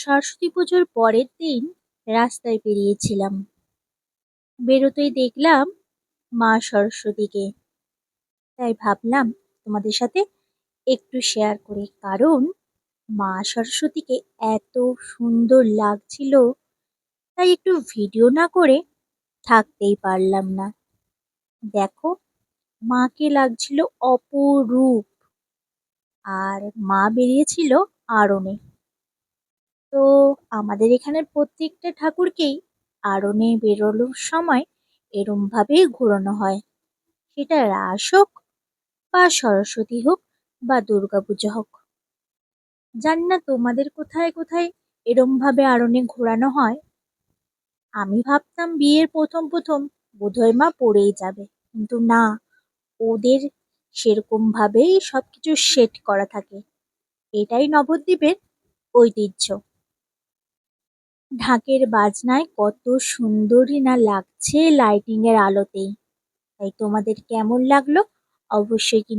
সরস্বতী পুজোর পরের দিন রাস্তায় বেরিয়েছিলাম। বেরোতেই দেখলাম মা সরস্বতীকে। তাই ভাবলাম তোমাদের সাথে একটু শেয়ার করি। কারণ মা সরস্বতীকে এত সুন্দর লাগছিল, তাই একটু ভিডিও না করে থাকতেই পারলাম না। দেখো, মাকে লাগছিল অপরূপ। আর মা বেরিয়েছিল আড়নে। তো আমাদের এখানের প্রত্যেকটা ঠাকুরকেই আড়নে বেরোনোর সময় এরমভাবেই ঘোরানো হয়। সেটা রাস হোক বা সরস্বতী হোক বা দুর্গা পুজো হোক। জানি না তোমাদের কোথায় কোথায় এরমভাবে আড়নে ঘোরানো হয়। আমি ভাবতাম বিয়ের প্রথম প্রথম বোধহয় মা পড়েই যাবে। কিন্তু না, ওদের সেরকমভাবেই সব কিছু সেট করা থাকে। এটাই নবদ্বীপের ঐতিহ্য। ঢাকের বাজনায় কত সুন্দরই না লাগছে লাইটিং এর আলোতে। তাই তোমাদের কেমন লাগল অবশ্যই কিন্তু